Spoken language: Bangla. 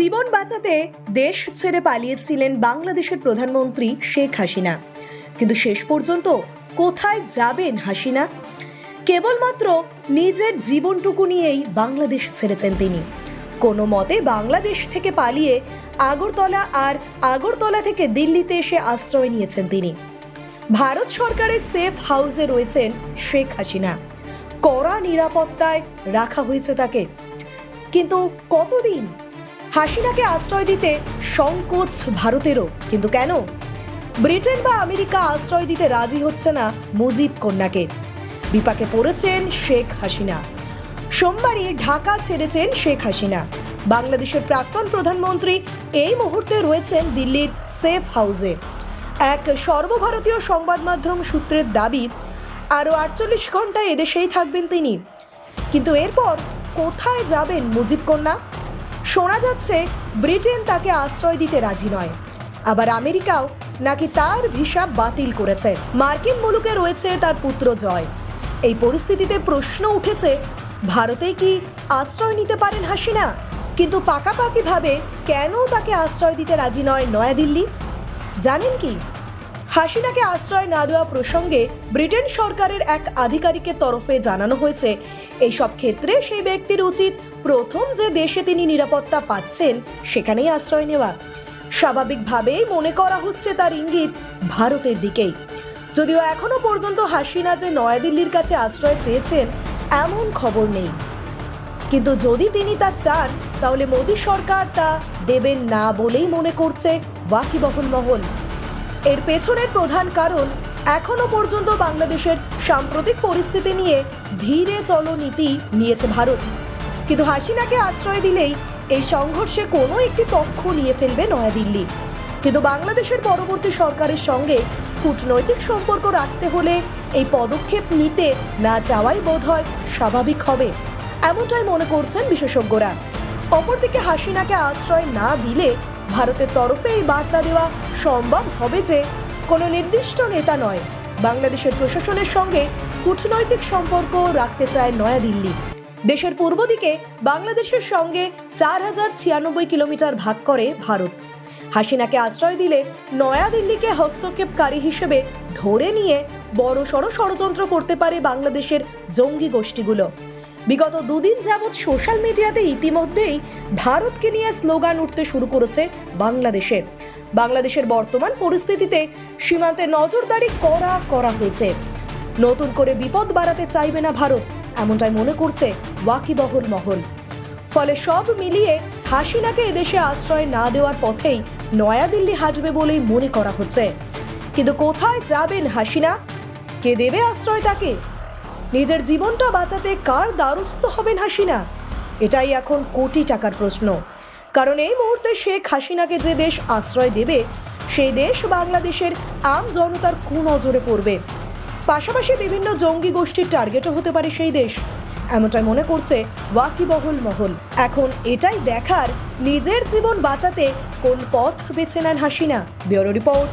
জীবন বাঁচাতে দেশ ছেড়ে পালিয়েছিলেন বাংলাদেশের প্রধানমন্ত্রী শেখ হাসিনা। কিন্তু শেষ পর্যন্ত কোথায় যাবেন হাসিনা? কেবলমাত্র নিজের জীবনটুকু নিয়েই বাংলাদেশ ছেড়েছেন তিনি। কোনো মতে বাংলাদেশ থেকে পালিয়ে আগরতলা আর আগরতলা থেকে দিল্লিতে এসে আশ্রয় নিয়েছেন তিনি। ভারত সরকারের সেফ হাউসে রয়েছেন শেখ হাসিনা। কড়া নিরাপত্তায় রাখা হয়েছে তাকে। কিন্তু কতদিন হাসিনাকে আশ্রয় দিতে সংকোচ ভারতেরও। কিন্তু কেন? ব্রিটেন বা আমেরিকা আশ্রয় দিতে রাজি হচ্ছে না মুজিব কন্যাকে। বিপাকে পড়েছেন শেখ হাসিনা। সোমবারই ঢাকা ছেড়েছেন শেখ হাসিনা। বাংলাদেশের প্রাক্তন প্রধানমন্ত্রী এই মুহূর্তে রয়েছেন দিল্লির সেফ হাউসে। এক সর্বভারতীয় সংবাদ মাধ্যম সূত্রের দাবি, আরও আটচল্লিশ ঘণ্টা এদেশেই থাকবেন তিনি। কিন্তু এরপর কোথায় যাবেন মুজিব কন্যা? শোনা যাচ্ছে, ব্রিটেন তাকে আশ্রয় দিতে রাজি নয়। আবার আমেরিকাও নাকি তার ভিসা বাতিল করেছে। মার্কিন মুলুকে রয়েছে তার পুত্র জয়। এই পরিস্থিতিতে প্রশ্ন উঠেছে ভারতেই কি আশ্রয় নিতে পারেন হাসিনা? কিন্তু পাকাপাকিভাবে কেন তাকে আশ্রয় দিতে রাজি নয় নয়াদিল্লি? জানেন কি? হাসিনাকে আশ্রয় না দেওয়া প্রসঙ্গে ব্রিটেন সরকারের এক আধিকারিকের তরফে জানানো হয়েছে। এইসব ক্ষেত্রে সেই ব্যক্তির উচিত প্রথম যে দেশে তিনি নিরাপত্তা পাচ্ছেন, সেখানেই আশ্রয় নেওয়া। স্বাভাবিকভাবেই মনে করা হচ্ছে তার ইঙ্গিত ভারতের দিকেই। যদিও এখনও পর্যন্ত হাসিনা যে নয়াদিল্লির কাছে আশ্রয় চেয়েছেন, এমন খবর নেই। কিন্তু যদি তিনি তা চান, তাহলে মোদী সরকার তা দেবেন না বলেই মনে করছে ওয়াকিবহল মহল। এর পেছনের প্রধান কারণ এখনও পর্যন্ত বাংলাদেশের সাম্প্রতিক পরিস্থিতি নিয়ে ধীরে চলো নীতি নিয়েছে ভারত। কিন্তু হাসিনাকে আশ্রয় দিলেই এই সংঘর্ষে কোনো একটি পক্ষ নিয়ে ফেলবে নয়াদিল্লি। কিন্তু বাংলাদেশের পরবর্তী সরকারের সঙ্গে কূটনৈতিক সম্পর্ক রাখতে হলে এই পদক্ষেপ নিতে না চাওয়াই বোধ হয় স্বাভাবিক হবে, এমনটাই মনে করছেন বিশেষজ্ঞরা। অপরদিকে হাসিনাকে আশ্রয় না দিলে ভারতের তরফে এই বার্তা দেওয়া সম্ভব হবে যে কোনো নির্দিষ্ট নেতা নয়, বাংলাদেশের প্রশাসনের সঙ্গে কূটনৈতিক সম্পর্ক রাখতে চায় নয়াদিল্লি। দেশের পূর্ব দিকে বাংলাদেশের সঙ্গে চার হাজার ছিয়ানব্বই কিলোমিটার ভাগ করে ভারত। হাসিনাকে আশ্রয় দিলে নয়াদিল্লিকে হস্তক্ষেপকারী হিসেবে ধরে নিয়ে বড় সড় ষড়যন্ত্র করতে পারে বাংলাদেশের জঙ্গি গোষ্ঠীগুলো। বিগত দুদিন যাবৎ সোশ্যাল মিডিয়াতে ইতিমধ্যেই ভারতকে নিয়ে স্লোগান উঠতে শুরু করেছে বাংলাদেশে। বাংলাদেশের বর্তমান পরিস্থিতিতে সীমান্তে নজরদারি করা করা হয়েছে। নতুন করে বিপদ বাড়াতে চাইবে না ভারত, এমনটাই মনে করছে ওয়াকিবহল মহল। ফলে সব মিলিয়ে হাসিনাকে এদেশে আশ্রয় না দেওয়ার পথেই নয়াদিল্লি হাঁটবে বলেই মনে করা হচ্ছে। কিন্তু কোথায় যাবেন হাসিনা? কে দেবে আশ্রয় তাকে? নিজের জীবনটা বাঁচাতে কার দ্বারস্থ হবেন হাসিনা? এটাই এখন কোটি টাকার প্রশ্ন। কারণ এই মুহূর্তে শেখ হাসিনাকে যে দেশ আশ্রয় দেবে, সেই দেশ বাংলাদেশের আম জনতার কুনজরে পড়বে। পাশাপাশি বিভিন্ন জঙ্গি গোষ্ঠীর টার্গেটও হতে পারে সেই দেশ। এমনটাই মনে করছে ওয়াকিবহল মহল। এখন এটাই দেখার নিজের জীবন বাঁচাতে কোন পথ বেছে নেন হাসিনা? Bureau report.